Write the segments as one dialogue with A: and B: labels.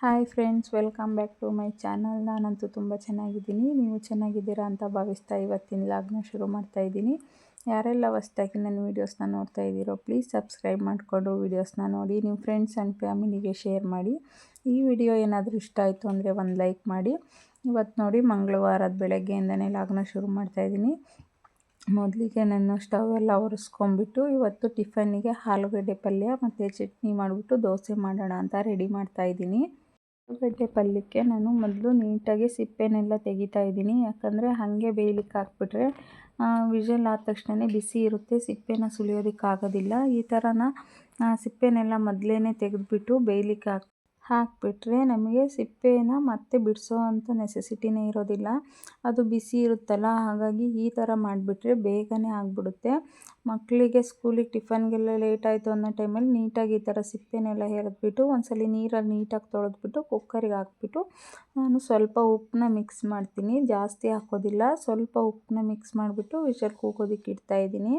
A: Hi friends welcome back to my channel ನಾನಂತೂ ತುಂಬ ಚೆನ್ನಾಗಿದ್ದೀನಿ. ನೀವು ಚೆನ್ನಾಗಿದ್ದೀರಾ ಅಂತ ಭಾವಿಸ್ತಾ ಇವತ್ತಿನ ಲಾಗ್ನ ಶುರು ಮಾಡ್ತಾ ಇದ್ದೀನಿ. ಯಾರೆಲ್ಲ ಹೊಸ್ದಾಗಿ ನನ್ನ ವೀಡಿಯೋಸ್ನ ನೋಡ್ತಾ ಇದ್ದೀರೋ ಪ್ಲೀಸ್ ಸಬ್ಸ್ಕ್ರೈಬ್ ಮಾಡಿಕೊಂಡು ವೀಡಿಯೋಸ್ನ ನೋಡಿ ನಿಮ್ಮ ಫ್ರೆಂಡ್ಸ್ ಆ್ಯಂಡ್ ಫ್ಯಾಮಿಲಿಗೆ ಶೇರ್ ಮಾಡಿ. ಈ ವಿಡಿಯೋ ಏನಾದರೂ ಇಷ್ಟ ಆಯಿತು ಅಂದರೆ ಒಂದು ಲೈಕ್ ಮಾಡಿ. ಇವತ್ತು ನೋಡಿ ಮಂಗಳವಾರದ ಬೆಳಗ್ಗೆಯಿಂದನೇ ಲಾಗ್ನ ಶುರು ಮಾಡ್ತಾ ಇದ್ದೀನಿ. ಮೊದಲಿಗೆ ನಾನು ಸ್ಟವ್ ಎಲ್ಲ ಒರೆಸ್ಕೊಂಬಿಟ್ಟು ಇವತ್ತು ಟಿಫನ್ನಿಗೆ ಆಲೂಗಡ್ಡೆ ಪಲ್ಯ ಮತ್ತು ಚಟ್ನಿ ಮಾಡಿಬಿಟ್ಟು ದೋಸೆ ಮಾಡೋಣ ಅಂತ ರೆಡಿ ಮಾಡ್ತಾ ಇದ್ದೀನಿ. ಆಲೂಗಡ್ಡೆ ಪಲ್ಯಕ್ಕೆ ನಾನು ಮೊದಲು ನೀಟಾಗಿ ಸಿಪ್ಪೆನೆಲ್ಲ ತೆಗಿತಾ ಇದ್ದೀನಿ. ಯಾಕಂದರೆ ಹಾಗೆ ಬೇಯಲಿಕ್ಕೆ ಹಾಕ್ಬಿಟ್ರೆ ವಿಷಲ್ ಆದ ತಕ್ಷಣವೇ ಬಿಸಿ ಇರುತ್ತೆ, ಸಿಪ್ಪೆನ ಸುಲಿಯೋದಕ್ಕಾಗೋದಿಲ್ಲ ಈ ಥರನ ಸಿಪ್ಪೆನೆಲ್ಲ ಮೊದಲೇ ತೆಗೆದುಬಿಟ್ಟು ಬೇಯಲಿಕ್ಕೆ ಹಾಕಿ, ಹಾಕಿಬಿಟ್ರೆ ನಮಗೆ ಸಿಪ್ಪೆನ ಮತ್ತೆ ಬಿಡಿಸೋ ಅಂಥ ನೆಸೆಸಿಟಿನೇ ಇರೋದಿಲ್ಲ. ಅದು ಬಿಸಿ ಇರುತ್ತಲ್ಲ, ಹಾಗಾಗಿ ಈ ಥರ ಮಾಡಿಬಿಟ್ರೆ ಬೇಗನೆ ಆಗಿಬಿಡುತ್ತೆ. ಮಕ್ಕಳಿಗೆ ಸ್ಕೂಲಿಗೆ ಟಿಫನ್ಗೆಲ್ಲ ಲೇಟ್ ಆಯಿತು ಅನ್ನೋ ಟೈಮಲ್ಲಿ ನೀಟಾಗಿ ಈ ಥರ ಸಿಪ್ಪೆನೆಲ್ಲ ಹೆರೆದ್ಬಿಟ್ಟು ಒಂದ್ಸಲ ನೀರಲ್ಲಿ ನೀಟಾಗಿ ತೊಳೆದ್ಬಿಟ್ಟು ಕುಕ್ಕರಿಗೆ ಹಾಕ್ಬಿಟ್ಟು ನಾನು ಸ್ವಲ್ಪ ಉಪ್ಪನ್ನ ಮಿಕ್ಸ್ ಮಾಡ್ತೀನಿ. ಜಾಸ್ತಿ ಹಾಕೋದಿಲ್ಲ. ಸ್ವಲ್ಪ ಉಪ್ಪನ್ನ ಮಿಕ್ಸ್ ಮಾಡಿಬಿಟ್ಟು ವಿಷಲ್ ಕೂಗೋದಕ್ಕೆ ಇಡ್ತಾಯಿದ್ದೀನಿ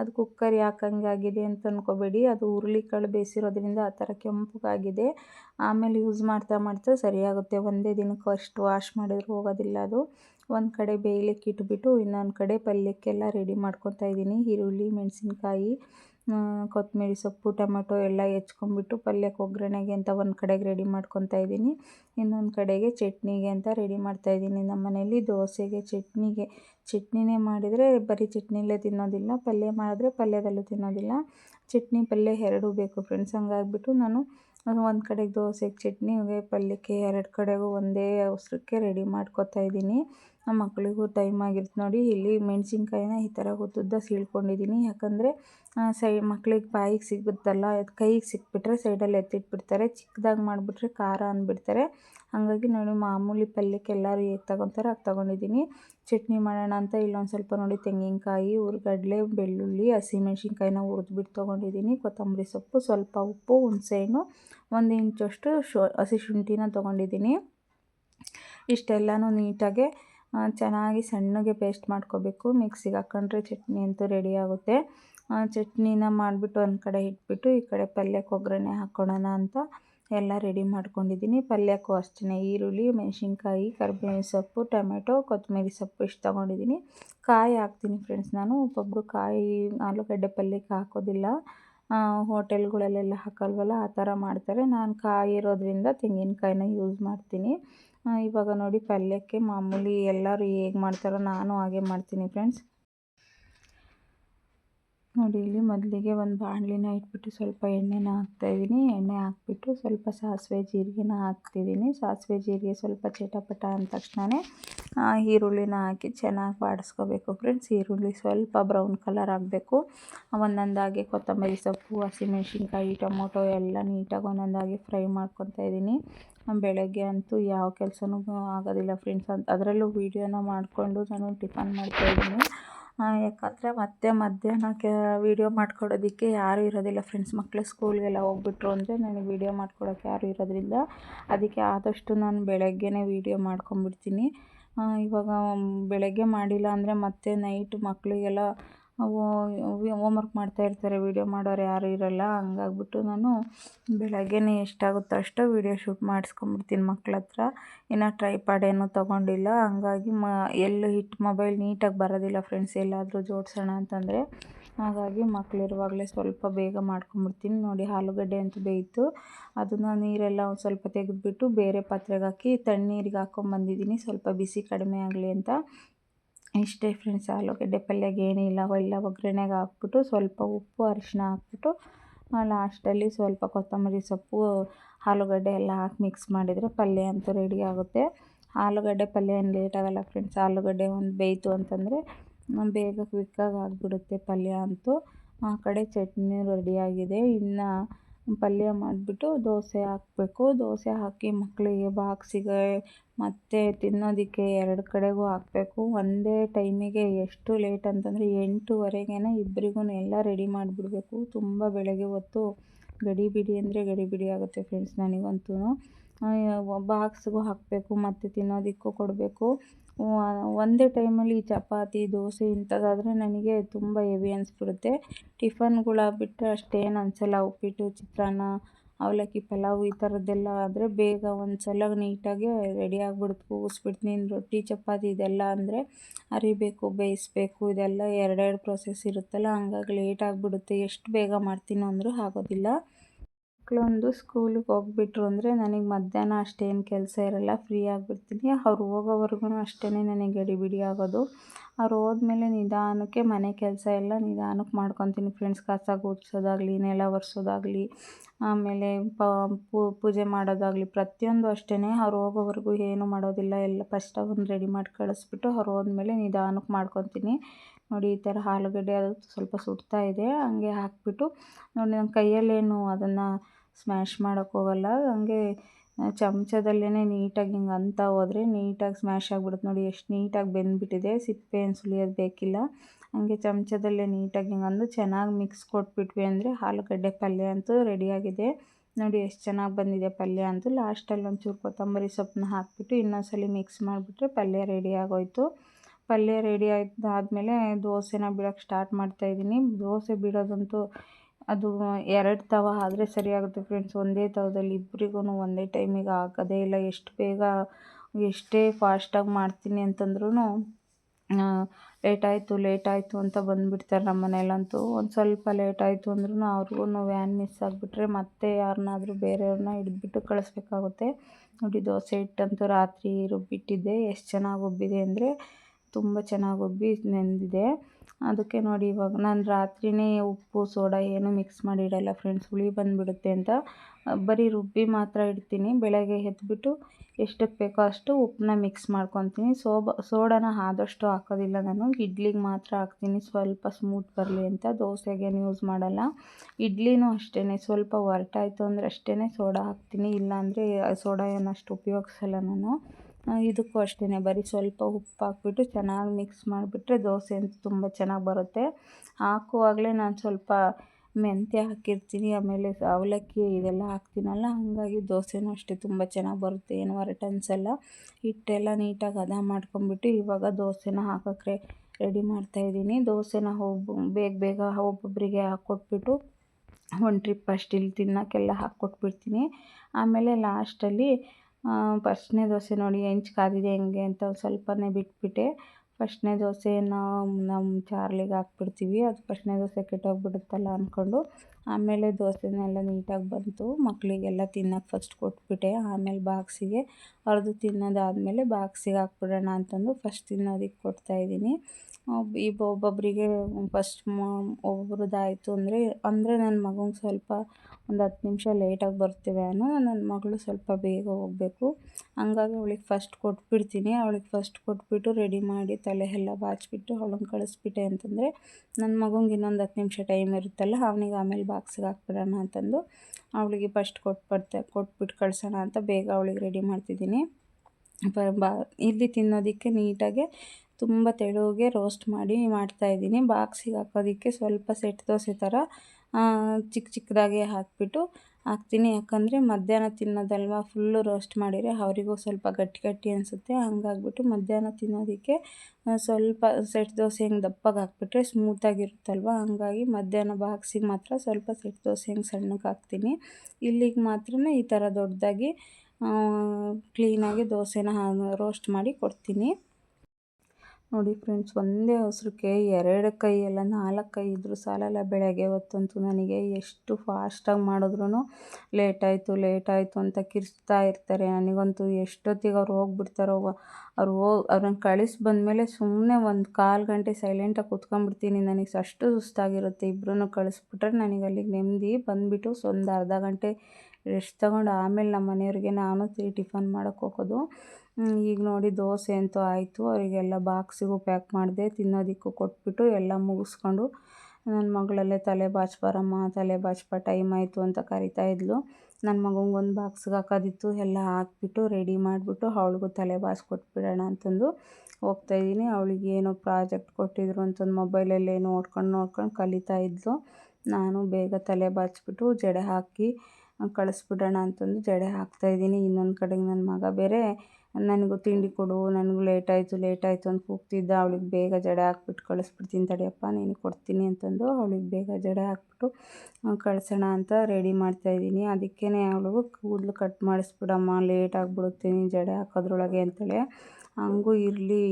A: ಅದು ಕುಕ್ಕರ್ ಯಾಕಂಗೆ ಆಗಿದೆ ಅಂತ ಅಂದ್ಕೋಬೇಡಿ ಅದು ಹುರುಳಿಕಾಳು ಬೇಯಿಸಿರೋದ್ರಿಂದ ಆ ಥರ ಕೆಂಪಗಾಗಿದೆ. ಆಮೇಲೆ ಯೂಸ್ ಮಾಡ್ತಾ ಮಾಡ್ತಾ ಸರಿಯಾಗುತ್ತೆ. ಒಂದೇ ದಿನಕ್ಕೂ ಅಷ್ಟು ವಾಶ್ ಮಾಡಿದ್ರು ಹೋಗೋದಿಲ್ಲ ಅದು. ಒಂದು ಕಡೆ ಬೇಯ್ಲಿಕ್ಕೆ ಇಟ್ಬಿಟ್ಟು ಇನ್ನೊಂದು ಕಡೆ ಪಲ್ಯಕ್ಕೆಲ್ಲ ರೆಡಿ ಮಾಡ್ಕೊತಾ ಇದ್ದೀನಿ. ಈರುಳ್ಳಿ, ಮೆಣಸಿನ್ಕಾಯಿ ಕೊತ್ತಂಬರಿ ಸೊಪ್ಪು, ಟೊಮೆಟೊ ಎಲ್ಲ ಹೆಚ್ಕೊಂಬಿಟ್ಟು ಪಲ್ಯಕ್ಕೆ ಒಗ್ಗರಣೆಗೆ ಅಂತ ಒಂದು ಕಡೆಗೆ ರೆಡಿ ಮಾಡ್ಕೊತಾ ಇದ್ದೀನಿ. ಇನ್ನೊಂದು ಕಡೆಗೆ ಚಟ್ನಿಗೆ ಅಂತ ರೆಡಿ ಮಾಡ್ತಾ ಇದ್ದೀನಿ. ನಮ್ಮ ಮನೇಲಿ ದೋಸೆಗೆ ಚಟ್ನಿಗೆ, ಚಟ್ನಿನೇ ಮಾಡಿದರೆ ಬರೀ ಚಟ್ನಿಲೇ ತಿನ್ನೋದಿಲ್ಲ, ಪಲ್ಯ ಮಾಡಿದ್ರೆ ಪಲ್ಯದಲ್ಲೂ ತಿನ್ನೋದಿಲ್ಲ. ಚಟ್ನಿ, ಪಲ್ಯ ಎರಡೂ ಬೇಕು ಫ್ರೆಂಡ್ಸ್ ಹಂಗಾಗ್ಬಿಟ್ಟು ನಾನು ಒಂದು ಕಡೆಗೆ ದೋಸೆಗೆ, ಚಟ್ನಿಗೆ, ಪಲ್ಯಕ್ಕೆ ಎರಡು ಕಡೆಗೂ ಒಂದೇ ಅವಸರಕ್ಕೆ ರೆಡಿ ಮಾಡ್ಕೊತಾ ಇದ್ದೀನಿ. ನಮ್ಮ ಮಕ್ಕಳಿಗೂ ಟೈಮ್ ಆಗಿರುತ್ತೆ ನೋಡಿ. ಇಲ್ಲಿ ಮೆಣಸಿನ್ಕಾಯಿನ ಈ ಥರ ಉದ್ದುದ್ದ ಸೀಳ್ಕೊಂಡಿದ್ದೀನಿ ಯಾಕಂದರೆ ಸೈ, ಮಕ್ಳಿಗೆ ಬಾಯಿಗೆ ಸಿಗುತ್ತಲ್ಲ ಅದು ಕೈಗೆ ಸಿಕ್ಬಿಟ್ರೆ ಸೈಡಲ್ಲಿ ಎತ್ತಿಟ್ಬಿಡ್ತಾರೆ. ಚಿಕ್ಕದಾಗಿ ಮಾಡಿಬಿಟ್ರೆ ಖಾರ ಅಂದ್ಬಿಡ್ತಾರೆ. ಹಾಗಾಗಿ ನೋಡಿ, ಮಾಮೂಲಿ ಪಲ್ಯಕ್ಕೆ ಎಲ್ಲರೂ ಹೇಗೆ ತಗೊತಾರೆ ಹಾಗೆ ತೊಗೊಂಡಿದ್ದೀನಿ ಚಟ್ನಿ ಮಾಡೋಣ ಅಂತ ಇಲ್ಲೊಂದು ಸ್ವಲ್ಪ ನೋಡಿ ತೆಂಗಿನಕಾಯಿ ಹುರ್ಗಡ್ಲೆ ಬೆಳ್ಳುಳ್ಳಿ ಹಸಿಮೆಣ್ಸಿನ್ಕಾಯಿನ ಹುರಿದ್ಬಿಟ್ಟು ತೊಗೊಂಡಿದ್ದೀನಿ ಕೊತ್ತಂಬರಿ ಸೊಪ್ಪು, ಸ್ವಲ್ಪ ಉಪ್ಪು, ಹುಣಸೆಹಣ್ಣು, ಒಂದು ಇಂಚಷ್ಟು ಶೋ, ಹಸಿ ಶುಂಠಿನ ತೊಗೊಂಡಿದ್ದೀನಿ ಇಷ್ಟೆಲ್ಲನೂ ನೀಟಾಗೆ ಚೆನ್ನಾಗಿ ಸಣ್ಣಗೆ ಪೇಸ್ಟ್ ಮಾಡ್ಕೋಬೇಕು. ಮಿಕ್ಸಿಗೆ ಹಾಕ್ಕೊಂಡ್ರೆ ಚಟ್ನಿ ಅಂತೂ ರೆಡಿ ಆಗುತ್ತೆ. ಚಟ್ನಿನ ಮಾಡಿಬಿಟ್ಟು ಒಂದು ಕಡೆ ಇಟ್ಬಿಟ್ಟು ಈ ಕಡೆ ಪಲ್ಯಕ್ಕೆ ಒಗ್ಗರಣೆ ಹಾಕ್ಕೊಳ್ಳೋಣ ಅಂತ ಎಲ್ಲ ರೆಡಿ ಮಾಡ್ಕೊಂಡಿದ್ದೀನಿ. ಪಲ್ಯಕ್ಕೂ ಅಷ್ಟೇ ಈರುಳ್ಳಿ, ಮೆಣಸಿನ್ಕಾಯಿ, ಕರಿಬೇವಿನ ಸೊಪ್ಪು, ಟೊಮೆಟೊ, ಕೊತ್ತಂಬರಿ ಸೊಪ್ಪು ಇಷ್ಟು ತೊಗೊಂಡಿದ್ದೀನಿ. ಕಾಯಿ ಹಾಕ್ತೀನಿ ಫ್ರೆಂಡ್ಸ್ ನಾನು. ಒಬ್ಬೊಬ್ಬರು ಕಾಯಿ, ಆಲೂಗಡ್ಡೆ ಪಲ್ಯಕ್ಕೆ ಹಾಕೋದಿಲ್ಲ. ಹೋಟೆಲ್ಗಳಲ್ಲೆಲ್ಲ ಹಾಕಲ್ವಲ್ಲ, ಆ ಥರ ಮಾಡ್ತಾರೆ. ನಾನು ಕಾಯಿ ಇರೋದರಿಂದ ತೆಂಗಿನಕಾಯಿನ ಯೂಸ್ ಮಾಡ್ತೀನಿ. ಇವಾಗ ನೋಡಿ ಪಲ್ಯಕ್ಕೆ ಮಾಮೂಲಿ ಎಲ್ಲರೂ ಹೇಗೆ ಮಾಡ್ತಾರೋ ನಾನು ಹಾಗೆ ಮಾಡ್ತೀನಿ ಫ್ರೆಂಡ್ಸ್ ನೋಡಿ, ಇಲ್ಲಿ ಮೊದಲಿಗೆ ಒಂದು ಬಾಣಲಿನ ಇಟ್ಬಿಟ್ಟು ಸ್ವಲ್ಪ ಎಣ್ಣೆನ ಹಾಕ್ತಾಯಿದ್ದೀನಿ ಎಣ್ಣೆ ಹಾಕ್ಬಿಟ್ಟು ಸ್ವಲ್ಪ ಸಾಸಿವೆ ಜೀರಿಗೆನ ಹಾಕ್ತಿದ್ದೀನಿ ಸಾಸಿವೆ ಜೀರಿಗೆ ಸ್ವಲ್ಪ ಚಟಪಟ ಅಂದ ತಕ್ಷಣ ಈರುಳ್ಳಿನ ಹಾಕಿ ಚೆನ್ನಾಗಿ ಬಾಡಿಸ್ಕೋಬೇಕು ಫ್ರೆಂಡ್ಸ್ ಈರುಳ್ಳಿ ಸ್ವಲ್ಪ ಬ್ರೌನ್ ಕಲರ್ ಆಗಬೇಕು. ಒಂದೊಂದಾಗಿ ಕೊತ್ತಂಬರಿ ಸೊಪ್ಪು, ಹಸಿಮೆಣ್ಸಿನ್ಕಾಯಿ, ಟೊಮೊಟೊ ಎಲ್ಲ ನೀಟಾಗಿ ಒಂದೊಂದಾಗಿ ಫ್ರೈ ಮಾಡ್ಕೊತಾ ಇದ್ದೀನಿ ಬೆಳಗ್ಗೆ ಅಂತೂ ಯಾವ ಕೆಲಸನೂ ಆಗೋದಿಲ್ಲ ಫ್ರೆಂಡ್ಸ್ ಅಂತ ಅದರಲ್ಲೂ ವೀಡಿಯೋನ ಮಾಡಿಕೊಂಡು ನಾನು ಟಿಫನ್ ಮಾಡ್ತಾಯಿದ್ದೀನಿ ಯಾಕಂದರೆ ಮತ್ತೆ ಮಧ್ಯಾಹ್ನಕ್ಕೆ ವೀಡಿಯೋ ಮಾಡ್ಕೊಡೋದಕ್ಕೆ ಯಾರೂ ಇರೋದಿಲ್ಲ. ಫ್ರೆಂಡ್ಸ್ ಮಕ್ಕಳು ಸ್ಕೂಲ್ಗೆಲ್ಲ ಹೋಗ್ಬಿಟ್ರು ಅಂದರೆ ನನಗೆ ವೀಡಿಯೋ ಮಾಡ್ಕೊಡೋಕ್ಕೆ ಯಾರೂ ಇರೋದ್ರಿಂದ ಅದಕ್ಕೆ ಆದಷ್ಟು ನಾನು ಬೆಳಗ್ಗೆನೇ ವೀಡಿಯೋ ಮಾಡ್ಕೊಂಬಿಡ್ತೀನಿ ಇವಾಗ ಬೆಳಗ್ಗೆ ಮಾಡಿಲ್ಲ ಅಂದರೆ ಮತ್ತೆ ನೈಟ್ ಮಕ್ಕಳಿಗೆಲ್ಲ ಹೋಮ್ವರ್ಕ್ ಮಾಡ್ತಾ ಇರ್ತಾರೆ ವೀಡಿಯೋ ಮಾಡೋರು ಯಾರೂ ಇರೋಲ್ಲ. ಹಂಗಾಗ್ಬಿಟ್ಟು ನಾನು ಬೆಳಗ್ಗೆನೇ ಎಷ್ಟಾಗುತ್ತೋ ಅಷ್ಟು ವೀಡಿಯೋ ಶೂಟ್ ಮಾಡಿಸ್ಕೊಂಬಿಡ್ತೀನಿ ಮಕ್ಳ ಹತ್ರ. ಇನ್ನು ಟ್ರೈಪಾಡ್ ಏನೂ ತೊಗೊಂಡಿಲ್ಲ. ಹಂಗಾಗಿ ಮ, ಎಲ್ಲಿ ಹಿಟ್ಟು ಮೊಬೈಲ್ ನೀಟಾಗಿ ಬರೋದಿಲ್ಲ ಫ್ರೆಂಡ್ಸ್ ಎಲ್ಲಾದರೂ ಜೋಡಿಸೋಣ ಅಂತಂದರೆ. ಹಾಗಾಗಿ ಮಕ್ಕಳಿರುವಾಗಲೇ ಸ್ವಲ್ಪ ಬೇಗ ಮಾಡ್ಕೊಂಬಿಡ್ತೀನಿ ನೋಡಿ ಆಲೂಗಡ್ಡೆ ಅಂತೂ ಬೇಯಿತು. ಅದನ್ನು ನೀರೆಲ್ಲ ಒಂದು ಸ್ವಲ್ಪ ತೆಗೆದುಬಿಟ್ಟು ಬೇರೆ ಪಾತ್ರೆಗೆ ಹಾಕಿ ತಣ್ಣೀರಿಗೆ ಹಾಕ್ಕೊಂಬಂದಿದ್ದೀನಿ ಸ್ವಲ್ಪ ಬಿಸಿ ಕಡಿಮೆ ಆಗಲಿ ಅಂತ. ಇಷ್ಟೇ ಫ್ರೆಂಡ್ಸ್ ಆಲೂಗಡ್ಡೆ ಪಲ್ಯಗೆ ಏನಿಲ್ಲ ಎಲ್ಲ ಒಗ್ಗರಣೆಗೆ ಹಾಕ್ಬಿಟ್ಟು ಸ್ವಲ್ಪ ಉಪ್ಪು ಅರಿಶಿನ ಹಾಕ್ಬಿಟ್ಟು ಲಾಸ್ಟಲ್ಲಿ ಸ್ವಲ್ಪ ಕೊತ್ತಂಬರಿ ಸೊಪ್ಪು, ಆಲೂಗಡ್ಡೆ ಎಲ್ಲ ಹಾಕಿ ಮಿಕ್ಸ್ ಮಾಡಿದರೆ ಪಲ್ಯ ಅಂತೂ ರೆಡಿ ಆಗುತ್ತೆ. ಆಲೂಗಡ್ಡೆ ಪಲ್ಯ ಏನು ಲೇಟ್ ಆಗೋಲ್ಲ ಫ್ರೆಂಡ್ಸ್ ಆಲೂಗಡ್ಡೆ ಒಂದು ಬೇಯಿತು ಅಂತಂದರೆ ಬೇಗ ಕ್ವಿಕ್ಕಾಗಿ ಆಗಿಬಿಡುತ್ತೆ ಪಲ್ಯ ಅಂತೂ. ಆ ಕಡೆ ಚಟ್ನಿ ರೆಡಿಯಾಗಿದೆ ಇನ್ನು ಪಲ್ಯ ಮಾಡಿಬಿಟ್ಟು ದೋಸೆ ಹಾಕಬೇಕು. ದೋಸೆ ಹಾಕಿ ಮಕ್ಕಳಿಗೆ ಬಾಕ್ಸಿಗೆ ಮತ್ತು ತಿನ್ನೋದಕ್ಕೆ ಎರಡು ಕಡೆಗೂ ಹಾಕಬೇಕು. ಒಂದೇ ಟೈಮಿಗೆ ಎಷ್ಟು ಲೇಟ್ ಅಂತಂದರೆ ಎಂಟೂವರೆಗೇ ಇಬ್ಬರಿಗೂ ಎಲ್ಲ ರೆಡಿ ಮಾಡಿಬಿಡ್ಬೇಕು. ತುಂಬ ಬೆಳಗ್ಗೆ ಹೊತ್ತು ಗಡಿಬಿಡಿ ಅಂದರೆ ಗಡಿಬಿಡಿ ಆಗುತ್ತೆ ಫ್ರೆಂಡ್ಸ್ ನನಗಂತೂ ಬಾಕ್ಸ್ಗೂ ಹಾಕಬೇಕು, ಮತ್ತು ತಿನ್ನೋದಕ್ಕೂ ಕೊಡಬೇಕು. ಒಂದೇ ಟೈಮಲ್ಲಿ ಚಪಾತಿ, ದೋಸೆ ಇಂಥದ್ದಾದರೆ ನನಗೆ ತುಂಬ ಹೆವಿ ಅನಿಸ್ಬಿಡುತ್ತೆ. ಟಿಫನ್ಗಳು ಬಿಟ್ಟರೆ ಅಷ್ಟೇನು ಅನಿಸಲ್ಲ. ಉಪ್ಪಿಟ್ಟು, ಚಿತ್ರಾನ್ನ, ಅವಲಕ್ಕಿ ಪಲಾವು ಈ ಥರದ್ದೆಲ್ಲ ಆದರೆ ಬೇಗ ಒಂದು ಸಲ ನೀಟಾಗಿ ರೆಡಿ ಆಗಿಬಿಡುತ್ತೆ ಕೂಗಿಸ್ಬಿಡ್ತೀನಿ ರೊಟ್ಟಿ, ಚಪಾತಿ ಇದೆಲ್ಲ ಅಂದರೆ ಅರಿಬೇಕು, ಬೇಯಿಸ್ಬೇಕು. ಇದೆಲ್ಲ ಎರಡೆರಡು ಪ್ರೊಸೆಸ್ ಇರುತ್ತಲ್ಲ, ಹಂಗಾಗಿ ಲೇಟ್ ಆಗಿಬಿಡುತ್ತೆ. ಎಷ್ಟು ಬೇಗ ಮಾಡ್ತೀನೋ ಅಂದರೂ ಆಗೋದಿಲ್ಲ. ಮಕ್ಕಳೊಂದು ಸ್ಕೂಲಿಗೆ ಹೋಗ್ಬಿಟ್ರು ಅಂದರೆ ನನಗೆ ಮಧ್ಯಾಹ್ನ ಅಷ್ಟೇನು ಕೆಲಸ ಇರಲ್ಲ ಫ್ರೀ ಆಗಿಬಿಡ್ತೀನಿ. ಅವ್ರು ಹೋಗೋವರೆಗೂ ಅಷ್ಟೇ ನನಗೆ ಗಡಿಬಿಡಿ ಆಗೋದು. ಅವ್ರು ಹೋದ್ಮೇಲೆ ನಿಧಾನಕ್ಕೆ ಮನೆ ಕೆಲಸ ಎಲ್ಲ ನಿಧಾನಕ್ಕೆ ಮಾಡ್ಕೊತೀನಿ. ಫ್ರೆಂಡ್ಸ್ ಕಸ ಗುಡಿಸೋದಾಗಲಿ ನೆಲ ಒರೆಸೋದಾಗಲಿ, ಆಮೇಲೆ ಪೂಜೆ ಮಾಡೋದಾಗಲಿ, ಪ್ರತಿಯೊಂದು ಅಷ್ಟೇ ಅವ್ರು ಹೋಗೋವರೆಗೂ ಏನು ಮಾಡೋದಿಲ್ಲ. ಎಲ್ಲ ಫಸ್ಟ್ ಅವ್ರನ್ನ ರೆಡಿ ಮಾಡಿ ಕಳಿಸ್ಬಿಟ್ಟು ಅವ್ರು ಹೋದ್ಮೇಲೆ ನಿಧಾನಕ್ಕೆ ಮಾಡ್ಕೊತೀನಿ. ನೋಡಿ, ಈ ಥರ ಆಲೂಗಡ್ಡೆ ಅದು ಸ್ವಲ್ಪ ಸುಡ್ತಾ ಇದೆ. ಹಂಗೆ ಹಾಕಿಬಿಟ್ಟು ನೋಡಿ, ನನ್ನ ಕೈಯಲ್ಲೇನು ಅದನ್ನು ಸ್ಮ್ಯಾಶ್ ಮಾಡೋಕ್ಕೆ ಹೋಗಲ್ಲ. ಹಂಗೆ ಚಮಚದಲ್ಲೇ ನೀಟಾಗಿ ಹಿಂಗೆ ಅಂತ ಹೋದರೆ ನೀಟಾಗಿ ಸ್ಮ್ಯಾಶ್ ಆಗಿಬಿಡುತ್ತೆ ನೋಡಿ. ಎಷ್ಟು ನೀಟಾಗಿ ಬೆಂದ್ಬಿಟ್ಟಿದೆ. ಸಿಪ್ಪೆ ಏನು ಸುಲಿಯೋದು ಬೇಕಿಲ್ಲ. ಹಂಗೆ ಚಮಚದಲ್ಲೇ ನೀಟಾಗಿ ಹಿಂಗೆ ಅಂದು ಚೆನ್ನಾಗಿ ಮಿಕ್ಸ್ ಕೊಟ್ಬಿಟ್ವಿ ಅಂದರೆ ಆಲೂಗಡ್ಡೆ ಪಲ್ಯ ಅಂತೂ ರೆಡಿಯಾಗಿದೆ ನೋಡಿ ಎಷ್ಟು ಚೆನ್ನಾಗಿ ಬಂದಿದೆ ಪಲ್ಯ ಅಂತೂ. ಲಾಸ್ಟಲ್ಲಿ ಒಂಚೂರು ಕೊತ್ತಂಬರಿ ಸೊಪ್ಪನ್ನ ಹಾಕಿಬಿಟ್ಟು ಇನ್ನೊಂದ್ಸಲಿ ಮಿಕ್ಸ್ ಮಾಡಿಬಿಟ್ರೆ ಪಲ್ಯ ರೆಡಿ ಆಗೋಯ್ತು. ಪಲ್ಯ ರೆಡಿ ಆಯ್ತು ಆದಮೇಲೆ ದೋಸೆನ ಬಿಡೋಕ್ಕೆ ಸ್ಟಾರ್ಟ್ ಮಾಡ್ತಾಯಿದ್ದೀನಿ ದೋಸೆ ಬಿಡೋದಂತೂ ಅದು ಎರಡು ತವ ಆದರೆ ಸರಿಯಾಗುತ್ತೆ ಫ್ರೆಂಡ್ಸ್ ಒಂದೇ ತವದಲ್ಲಿ ಇಬ್ಬರಿಗೂ ಒಂದೇ ಟೈಮಿಗೆ ಹಾಕೋದೇ ಇಲ್ಲ. ಎಷ್ಟು ಬೇಗ, ಎಷ್ಟೇ ಫಾಸ್ಟಾಗಿ ಮಾಡ್ತೀನಿ ಅಂತಂದ್ರೂ ಲೇಟ್ ಆಯಿತು ಲೇಟ್ ಆಯಿತು ಅಂತ ಬಂದುಬಿಡ್ತಾರೆ ನಮ್ಮ ಮನೇಲಂತೂ ಒಂದು ಸ್ವಲ್ಪ ಲೇಟ್ ಆಯಿತು ಅಂದ್ರೂ ಅವ್ರಿಗೂ ವ್ಯಾನ್ ಮಿಸ್ ಆಗಿಬಿಟ್ರೆ ಮತ್ತೆ ಯಾರನ್ನಾದರೂ ಬೇರೆಯವ್ರನ್ನ ಹಿಡಿದ್ಬಿಟ್ಟು ಕಳಿಸ್ಬೇಕಾಗುತ್ತೆ. ನೋಡಿ, ದೋಸೆ ಹಿಟ್ಟಂತೂ ರಾತ್ರಿ ರುಬ್ಬಿಟ್ಟಿದ್ದೆ. ಎಷ್ಟು ಚೆನ್ನಾಗಿ ಒಬ್ಬಿದೆ ಅಂದರೆ ತುಂಬ ಚೆನ್ನಾಗಿ ಒಬ್ಬಿ ನೆಂದಿದೆ. ಅದಕ್ಕೆ ನೋಡಿ ಇವಾಗ ನಾನು ರಾತ್ರಿಯೇ ಉಪ್ಪು, ಸೋಡಾ ಏನೂ ಮಿಕ್ಸ್ ಮಾಡಿ ಇಡಲ್ಲ ಫ್ರೆಂಡ್ಸ್ ಹುಳಿ ಬಂದುಬಿಡುತ್ತೆ ಅಂತ. ಬರೀ ರುಬ್ಬಿ ಮಾತ್ರ ಇಡ್ತೀನಿ. ಬೆಳಗ್ಗೆ ಎದ್ಬಿಟ್ಟು ಎಷ್ಟಕ್ಕೆ ಬೇಕೋ ಅಷ್ಟು ಉಪ್ಪನ್ನ ಮಿಕ್ಸ್ ಮಾಡ್ಕೊತೀನಿ. ಸೋಬ, ಸೋಡಾನ ಆದಷ್ಟು ಹಾಕೋದಿಲ್ಲ ನಾನು. ಇಡ್ಲಿಗೆ ಮಾತ್ರ ಹಾಕ್ತೀನಿ. ಸ್ವಲ್ಪ ಸ್ಮೂತ್ ಬರಲಿ ಅಂತ ದೋಸೆಗೇನು ಯೂಸ್ ಮಾಡಲ್ಲ. ಇಡ್ಲಿನೂ ಅಷ್ಟೇ ಸ್ವಲ್ಪ ಹೊರಟಾಯ್ತು ಅಂದರೆ ಅಷ್ಟೇ ಸೋಡಾ ಹಾಕ್ತೀನಿ. ಇಲ್ಲಾಂದರೆ ಸೋಡಾ ಏನಷ್ಟು ಉಪಯೋಗಿಸಲ್ಲ ನಾನು. ಇದಕ್ಕೂ ಅಷ್ಟೇ ಬರೀ ಸ್ವಲ್ಪ ಉಪ್ಪು ಹಾಕ್ಬಿಟ್ಟು ಚೆನ್ನಾಗಿ ಮಿಕ್ಸ್ ಮಾಡಿಬಿಟ್ರೆ ದೋಸೆ ಅಂತೂ ತುಂಬ ಚೆನ್ನಾಗಿ ಬರುತ್ತೆ. ಹಾಕುವಾಗಲೇ ನಾನು ಸ್ವಲ್ಪ ಮೆಂತ್ಯ ಹಾಕಿರ್ತೀನಿ, ಆಮೇಲೆ ಅವಲಕ್ಕಿ ಇದೆಲ್ಲ ಹಾಕ್ತೀನಲ್ಲ, ಹಾಗಾಗಿ ದೋಸೆನೂ ಅಷ್ಟೇ ತುಂಬ ಚೆನ್ನಾಗಿ ಬರುತ್ತೆ, ಏನು ಹೊರಟು ಅನಿಸಲ್ಲ ಹಿಟ್ಟೆಲ್ಲ ನೀಟಾಗಿ ಹದ ಮಾಡ್ಕೊಂಬಿಟ್ಟು ಇವಾಗ ದೋಸೆನ ಹಾಕೋಕ್ಕೆ ರೆಡಿ ಮಾಡ್ತಾಯಿದ್ದೀನಿ ದೋಸೆನ ಒಬ್ಬ ಬೇಗ ಬೇಗ ಒಬ್ಬೊಬ್ಬರಿಗೆ ಹಾಕ್ಕೊಟ್ಬಿಟ್ಟು ಒಂದು ಟ್ರಿಪ್ ಅಷ್ಟು ಇಲ್ಲಿ ತಿನ್ನೋಕ್ಕೆಲ್ಲ ಹಾಕ್ಕೊಟ್ಬಿಡ್ತೀನಿ ಆಮೇಲೆ ಲಾಸ್ಟಲ್ಲಿ ಫಸ್ಟ್ನೇ ದೋಸೆ ನೋಡಿ, ಹೆಂಚು ಕಾದಿದೆ ಹೆಂಗೆ ಅಂತ ಸ್ವಲ್ಪನೇ ಬಿಟ್ಬಿಟ್ಟೆ. ಫಸ್ಟ್ನೇ ದೋಸೆಯನ್ನು ನಮ್ಮ ಚಾರ್ಲಿಗೆ ಹಾಕ್ಬಿಡ್ತೀವಿ. ಅದು ಫಸ್ಟ್ನೇ ದೋಸೆ ಕೆಟ್ಟೋಗ್ಬಿಡುತ್ತಲ್ಲ ಅಂದ್ಕೊಂಡು ಆಮೇಲೆ ದೋಸೆನೆಲ್ಲ ನೀಟಾಗಿ ಬಂತು. ಮಕ್ಕಳಿಗೆಲ್ಲ ತಿನ್ನೋಕೆ ಫಸ್ಟ್ ಕೊಟ್ಬಿಟ್ಟೆ. ಆಮೇಲೆ ಬಾಕ್ಸಿಗೆ. ಅವ್ರದ್ದು ತಿನ್ನೋದಾದ್ಮೇಲೆ ಬಾಕ್ಸಿಗೆ ಹಾಕ್ಬಿಡೋಣ ಅಂತಂದು ಫಸ್ಟ್ ತಿನ್ನೋದಕ್ಕೆ ಕೊಡ್ತಾಯಿದ್ದೀನಿ ಈಗ ಒಬ್ಬೊಬ್ಬರಿಗೆ ಫಸ್ಟ್ ಒಬ್ಬರದ್ದಾಯಿತು ಅಂದರೆ ಅಂದರೆ ನನ್ನ ಮಗಂಗೆ ಸ್ವಲ್ಪ ಒಂದು ಹತ್ತು ನಿಮಿಷ ಲೇಟಾಗಿ ಬರ್ತೀವಿ ವ್ಯಾನು ನನ್ನ ಮಗಳು ಸ್ವಲ್ಪ ಬೇಗ ಹೋಗಬೇಕು. ಹಂಗಾಗಿ ಅವಳಿಗೆ ಫಸ್ಟ್ ಕೊಟ್ಬಿಡ್ತೀನಿ. ಅವಳಿಗೆ ಫಸ್ಟ್ ಕೊಟ್ಬಿಟ್ಟು ರೆಡಿ ಮಾಡಿ ತಲೆ ಎಲ್ಲ ಬಾಚಿಬಿಟ್ಟು ಅವಳನ್ನ ಕಳಿಸ್ಬಿಟ್ಟೆ ಅಂತಂದರೆ ನನ್ನ ಮಗಂಗೆ ಇನ್ನೊಂದು ಹತ್ತು ನಿಮಿಷ ಟೈಮ್ ಇರುತ್ತಲ್ಲ, ಅವನಿಗೆ ಆಮೇಲೆ ಬಾಕ್ಸಿಗೆ ಹಾಕ್ಬಿಡೋಣ ಅಂತಂದು ಅವಳಿಗೆ ಫಸ್ಟ್ ಕೊಟ್ಬಿಡ್ತೆ ಕೊಟ್ಬಿಟ್ಟು ಕಳ್ಸೋಣ ಅಂತ ಬೇಗ ಅವಳಿಗೆ ರೆಡಿ ಮಾಡ್ತಿದ್ದೀನಿ. ಬ ಇಲ್ಲಿ ತಿನ್ನೋದಕ್ಕೆ ನೀಟಾಗೆ ತುಂಬ ತೆಳುಗೆ ರೋಸ್ಟ್ ಮಾಡಿ ಮಾಡ್ತಾಯಿದ್ದೀನಿ ಬಾಕ್ಸಿಗೆ ಹಾಕೋದಕ್ಕೆ ಸ್ವಲ್ಪ ಸೆಟ್ ದೋಸೆ ಥರ ಚಿಕ್ಕ ಚಿಕ್ಕದಾಗಿ ಹಾಕಿಬಿಟ್ಟು ಹಾಕ್ತೀನಿ. ಯಾಕಂದರೆ ಮಧ್ಯಾಹ್ನ ತಿನ್ನೋದಲ್ವ ಫುಲ್ಲು ರೋಸ್ಟ್ ಮಾಡಿದರೆ ಅವರಿಗೂ ಸ್ವಲ್ಪ ಗಟ್ಟಿ ಗಟ್ಟಿ ಅನಿಸುತ್ತೆ. ಹಂಗಾಗ್ಬಿಟ್ಟು ಮಧ್ಯಾಹ್ನ ತಿನ್ನೋದಕ್ಕೆ ಸ್ವಲ್ಪ ಸೆಟ್ ದೋಸೆ ಹೆಂಗೆ ದಪ್ಪಗೆ ಹಾಕ್ಬಿಟ್ರೆ ಸ್ಮೂತಾಗಿರುತ್ತಲ್ವ ಹಂಗಾಗಿ ಮಧ್ಯಾಹ್ನ ಬಾಕ್ಸಿಗೆ ಮಾತ್ರ ಸ್ವಲ್ಪ ಸೆಟ್ ದೋಸೆ ಹೆಂಗೆ ಸಣ್ಣಗೆ ಹಾಕ್ತೀನಿ. ಇಲ್ಲಿಗೆ ಮಾತ್ರ ಈ ಥರ ದೊಡ್ಡದಾಗಿ ಕ್ಲೀನಾಗಿ ದೋಸೆನ ರೋಸ್ಟ್ ಮಾಡಿ ಕೊಡ್ತೀನಿ. ನೋಡಿ ಫ್ರೆಂಡ್ಸ್, ಒಂದೇ ಹಸ್ರಕ್ಕೆ ಎರಡು ಕೈ ಎಲ್ಲ ನಾಲ್ಕು ಕೈ ಇದ್ದರೂ ಸಾಲಲ್ಲ ಬೆಳಗ್ಗೆ ಹೊತ್ತಂತೂ ನನಗೆ ಎಷ್ಟು ಫಾಸ್ಟಾಗಿ ಮಾಡಿದ್ರೂ ಲೇಟ್ ಲೇಟಾಯಿತು ಲೇಟ್ ಆಯಿತು ಅಂತ ಕಿರಿಸ್ತಾ ಇರ್ತಾರೆ. ನನಗಂತೂ ಎಷ್ಟೊತ್ತಿಗೆ ಅವ್ರು ಹೋಗ್ಬಿಡ್ತಾರೋ ಅವ್ರು ಹೋಗಿ ಅವ್ರನ್ನ ಕಳಿಸಿ ಬಂದಮೇಲೆ ಸುಮ್ಮನೆ ಒಂದು ಕಾಲು ಗಂಟೆ ಸೈಲೆಂಟಾಗಿ ಕೂತ್ಕೊಂಡ್ಬಿಡ್ತೀನಿ. ನನಗೆ ಅಷ್ಟು ಸುಸ್ತಾಗಿರುತ್ತೆ. ಇಬ್ಬರೂ ಕಳಿಸ್ಬಿಟ್ರೆ ನನಗೆ ಅಲ್ಲಿಗೆ ನೆಮ್ಮದಿ ಬಂದುಬಿಟ್ಟು ಒಂದು ಅರ್ಧ ಗಂಟೆ ರೆಸ್ಟ್ ತಗೊಂಡು ಆಮೇಲೆ ನಮ್ಮ ಮನೆಯವ್ರಿಗೆ ನಾನು ತಿ, ಟಿಫನ್ ಮಾಡೋಕ್ಕೆ ಹೋಗೋದು. ಈಗ ನೋಡಿ ದೋಸೆ ಅಂತೂ ಆಯಿತು. ಅವರಿಗೆಲ್ಲ ಬಾಕ್ಸಿಗೂ ಪ್ಯಾಕ್ ಮಾಡಿದೆ. ತಿನ್ನೋದಕ್ಕೂ ಕೊಟ್ಬಿಟ್ಟು ಎಲ್ಲ ಮುಗಿಸ್ಕೊಂಡು ನನ್ನ ಮಗಳಲ್ಲೇ ತಲೆ ಬಾಚ್ಬಾರಮ್ಮ, ತಲೆ ಬಾಚ್ಬಾ, ಟೈಮ್ ಆಯಿತು ಅಂತ ಕರಿತಾ ಇದ್ಲು. ನನ್ನ ಮಗಂಗೆ ಒಂದು ಬಾಕ್ಸ್ಗೆ ಹಾಕೋದಿತ್ತು. ಎಲ್ಲ ಹಾಕ್ಬಿಟ್ಟು ರೆಡಿ ಮಾಡಿಬಿಟ್ಟು ಅವಳಿಗೂ ತಲೆ ಬಾಚ್ಕೊಟ್ಬಿಡೋಣ ಅಂತಂದು ಹೋಗ್ತಾಯಿದ್ದೀನಿ ಅವಳಿಗೆ ಏನೋ ಪ್ರಾಜೆಕ್ಟ್ ಕೊಟ್ಟಿದ್ರು ಅಂತಂದು ಮೊಬೈಲಲ್ಲೇ ನೋಡ್ಕೊಂಡು ನೋಡ್ಕೊಂಡು ಕಲಿತಾ ಇದ್ಲು. ನಾನು ಬೇಗ ತಲೆ ಬಾಚ್ಬಿಟ್ಟು ಜಡೆ ಹಾಕಿ ಕಳಿಸ್ಬಿಡೋಣ ಅಂತಂದು ಜಡೆ ಹಾಕ್ತಾಯಿದ್ದೀನಿ ಇನ್ನೊಂದು ಕಡೆಗೆ ನನ್ನ ಮಗ ಬೇರೆ ನನಗೂ ತಿಂಡಿ ಕೊಡು, ನನಗೂ ಲೇಟ್ ಆಯಿತು ಲೇಟ್ ಆಯಿತು ಅಂತ ಕೂಗ್ತಿದ್ದ. ಅವಳಿಗೆ ಬೇಗ ಜಡೆ ಹಾಕ್ಬಿಟ್ಟು ಕಳಿಸ್ಬಿಡ್ತೀನಿ ತಡಿಯಪ್ಪ, ನೀನು ಕೊಡ್ತೀನಿ ಅಂತಂದು ಅವಳಿಗೆ ಬೇಗ ಜಡೆ ಹಾಕ್ಬಿಟ್ಟು ಕಳಿಸೋಣ ಅಂತ ರೆಡಿ ಮಾಡ್ತಾಯಿದ್ದೀನಿ ಅದಕ್ಕೇ ಅವಳು ಕೂದಲು ಕಟ್ ಮಾಡಿಸ್ಬಿಡಮ್ಮ, ಲೇಟ್ ಆಗಿಬಿಡುತ್ತೆ ನೀನು ಜಡೆ ಹಾಕೋದ್ರೊಳಗೆ ಅಂತೇಳಿ. ಹಂಗೂ ಇರಲಿ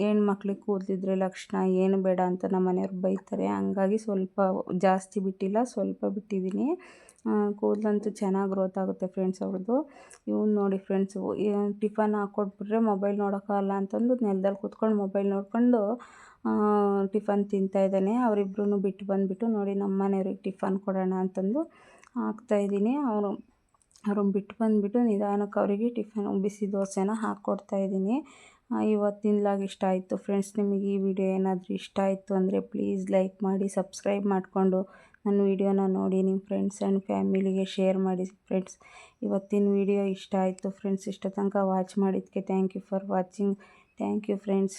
A: ಹೆಣ್ಮಕ್ಳಿಗೆ ಕೂದಲಿದ್ರೆ ಲಕ್ಷಣ ಏನು ಬೇಡ ಅಂತ ನಮ್ಮ ಮನೆಯವ್ರು ಬೈತಾರೆ. ಹಂಗಾಗಿ ಸ್ವಲ್ಪ ಜಾಸ್ತಿ ಬಿಟ್ಟಿಲ್ಲ, ಸ್ವಲ್ಪ ಬಿಟ್ಟಿದ್ದೀನಿ. ಕೂದಲಂತೂ ಚೆನ್ನಾಗಿ ಗ್ರೋತ್ ಆಗುತ್ತೆ ಫ್ರೆಂಡ್ಸ್ ಅವ್ರದ್ದು. ಇವ್ನು ನೋಡಿ ಫ್ರೆಂಡ್ಸು ಟಿಫನ್ ಹಾಕ್ಕೊಟ್ಬಿಟ್ರೆ ಮೊಬೈಲ್ ನೋಡೋಕ್ಕಾಗಲ್ಲ ಅಂತಂದು ನೆಲದಲ್ಲಿ ಕೂತ್ಕೊಂಡು ಮೊಬೈಲ್ ನೋಡ್ಕೊಂಡು ಟಿಫನ್ ತಿಂತಾಯಿದ್ದಾನೆ ಅವರಿಬ್ರು ಬಿಟ್ಟು ಬಂದುಬಿಟ್ಟು ನೋಡಿ ನಮ್ಮ ಮನೆಯವ್ರಿಗೆ ಟಿಫನ್ ಕೊಡೋಣ ಅಂತಂದು ಹಾಕ್ತಾಯಿದ್ದೀನಿ ಅವರು ಅವ್ರನ್ನ ಬಿಟ್ಟು ಬಂದುಬಿಟ್ಟು ನಿಧಾನಕ್ಕೆ ಅವರಿಗೆ ಟಿಫನ್ ಬಿಸಿ ದೋಸೆನ ಹಾಕ್ಕೊಡ್ತಾಯಿದ್ದೀನಿ ಇವತ್ತಿನ ಲಾಗ್ ಇಷ್ಟ ಆಯಿತು. ಫ್ರೆಂಡ್ಸ್ ನಿಮಗೆ ಈ ವಿಡಿಯೋ ಏನಾದರೂ ಇಷ್ಟ ಆಯಿತು ಅಂದರೆ ಪ್ಲೀಸ್ ಲೈಕ್ ಮಾಡಿ ಸಬ್ಸ್ಕ್ರೈಬ್ ಮಾಡಿಕೊಂಡು ನನ್ನ ವಿಡಿಯೋನ ನೋಡಿ ನಿಮ್ಮ ಫ್ರೆಂಡ್ಸ್ ಆ್ಯಂಡ್ ಫ್ಯಾಮಿಲಿಗೆ ಶೇರ್ ಮಾಡಿ ಫ್ರೆಂಡ್ಸ್ ಇವತ್ತಿನ ವಿಡಿಯೋ ಇಷ್ಟ ಆಯಿತು. ಫ್ರೆಂಡ್ಸ್ ಇಷ್ಟ ತನಕ ವಾಚ್ ಮಾಡಿದ್ದಕ್ಕೆ thank you for watching thank you friends